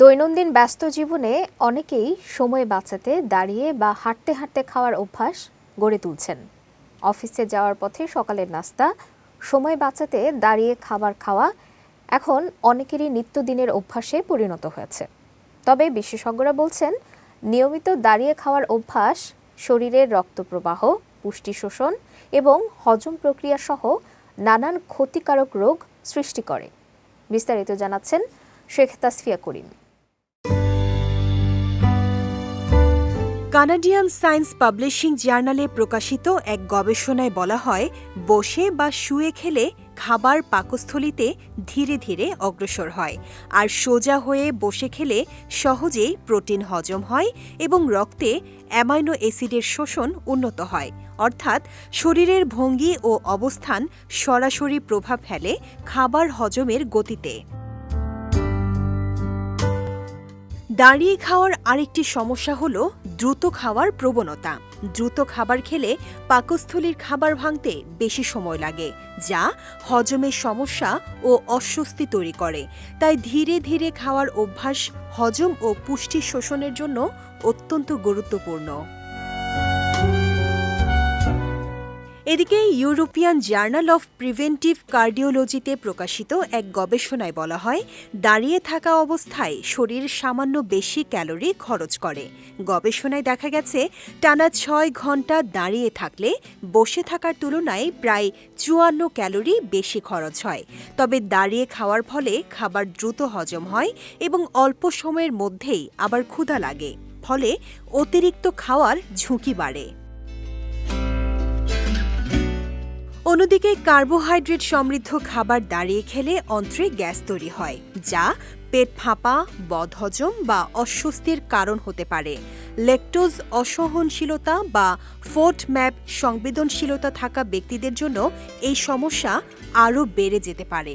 দৈনন্দিন ব্যস্ত জীবনে অনেকেই সময় বাঁচাতে, দাঁড়িয়ে বা হাঁটতে হাঁটতে খাওয়ার অভ্যাস গড়ে তুলছেন। অফিসে যাওয়ার পথে সকালের নাস্তা, সময় বাঁচাতে দাঁড়িয়ে খাবার খাওয়া এখন অনেকেরই নিত্যদিনের অভ্যাসে পরিণত হয়েছে। তবে বিশেষজ্ঞরা বলছেন, নিয়মিত দাঁড়িয়ে খাওয়ার অভ্যাস শরীরের রক্ত প্রবাহ পুষ্টি শোষণ এবং হজম প্রক্রিয়া সহ নানান ক্ষতিকারক রোগ সৃষ্টি করে। বিস্তারিত জানাচ্ছেন Sheikh Tasfiya Karim. Canadian science publishing জার্নালে প্রকাশিত এক গবেষণায় বলা হয়, বসে বা শুয়ে খেলে খাবার পাকস্থলিতে ধীরে ধীরে অগ্রসর হয়, আর সোজা হয়ে বসে খেলে সহজেই প্রোটিন হজম হয় এবং রক্তে অ্যামাইনো অ্যাসিডের শোষণ উন্নত হয়। অর্থাৎ, শরীরের ভঙ্গি ও অবস্থান সরাসরি প্রভাব ফেলে খাবার হজমের গতিতে। দাঁড়িয়ে খাওয়ার আরেকটি সমস্যা হল দ্রুত খাওয়ার প্রবণতা। দ্রুত খাবার খেলে পাকস্থলীর খাবার ভাঙতে বেশি সময় লাগে, যা হজমের সমস্যা ও অস্বস্তি তৈরি করে। তাই ধীরে ধীরে খাওয়ার অভ্যাস হজম ও পুষ্টি শোষণের জন্য অত্যন্ত গুরুত্বপূর্ণ। এদিকে ইউরোপিয়ান জার্নাল অফ প্রিভেন্টিভ কার্ডিওলজিতে প্রকাশিত এক গবেষণায় বলা হয়, দাঁড়িয়ে থাকা অবস্থায় শরীর সামান্য বেশি ক্যালোরি খরচ করে। গবেষণায় দেখা গেছে, টানা ছয় ঘণ্টা দাঁড়িয়ে থাকলে বসে থাকার তুলনায় প্রায় চুয়ান্ন ক্যালোরি বেশি খরচ হয়। তবে দাঁড়িয়ে খাওয়ার ফলে খাবার দ্রুত হজম হয় এবং অল্প সময়ের মধ্যেই আবার ক্ষুধা লাগে। ফলে অতিরিক্ত খাওয়ার ঝুঁকি বাড়ে। অন্যদিকে কার্বোহাইড্রেট সমৃদ্ধ খাবার দাঁড়িয়ে খেলে অন্ত্রে গ্যাস তৈরি হয়, যা পেট ফাঁপা, বদহজম বা অস্বস্তির কারণ হতে পারে। লেকটোজ অসহনশীলতা বা ফোর্ট ম্যাপ সংবেদনশীলতা থাকা ব্যক্তিদের জন্য এই সমস্যা আরও বেড়ে যেতে পারে।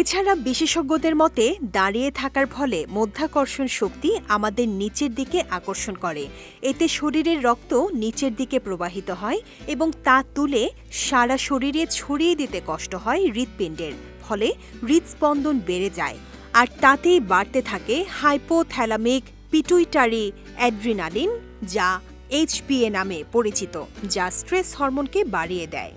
এছাড়া বিশেষজ্ঞদের মতে, দাঁড়িয়ে থাকার ফলে মধ্যাকর্ষণ শক্তি আমাদের নিচের দিকে আকর্ষণ করে। এতে শরীরের রক্ত নিচের দিকে প্রবাহিত হয় এবং তা তুলে সারা শরীরে ছড়িয়ে দিতে কষ্ট হয় হৃৎপিণ্ডের, ফলে হৃদস্পন্দন বেড়ে যায়। আর তাতেই বাড়তে থাকে হাইপোথ্যালামিক পিটুইটারি অ্যাড্রিনালিন, যা এইচপিএ নামে পরিচিত, যা স্ট্রেস হরমোনকে বাড়িয়ে দেয়।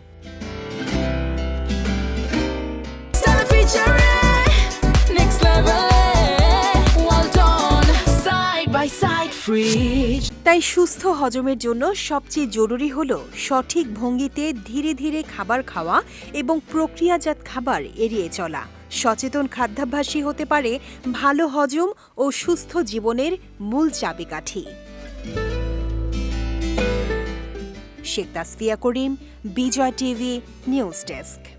তাই সুস্থ হজমের জন্য সবচেয়ে জরুরি হল সঠিক ভঙ্গিতে ধীরে ধীরে খাবার খাওয়া এবং প্রক্রিয়াজাত খাবার এড়িয়ে চলা। সচেতন খাদ্যাভ্যাসী হতে পারে ভালো হজম ও সুস্থ জীবনের মূল চাবিকাঠি। Sheikh Tasfiya Karim, Bijoy TV, news desk.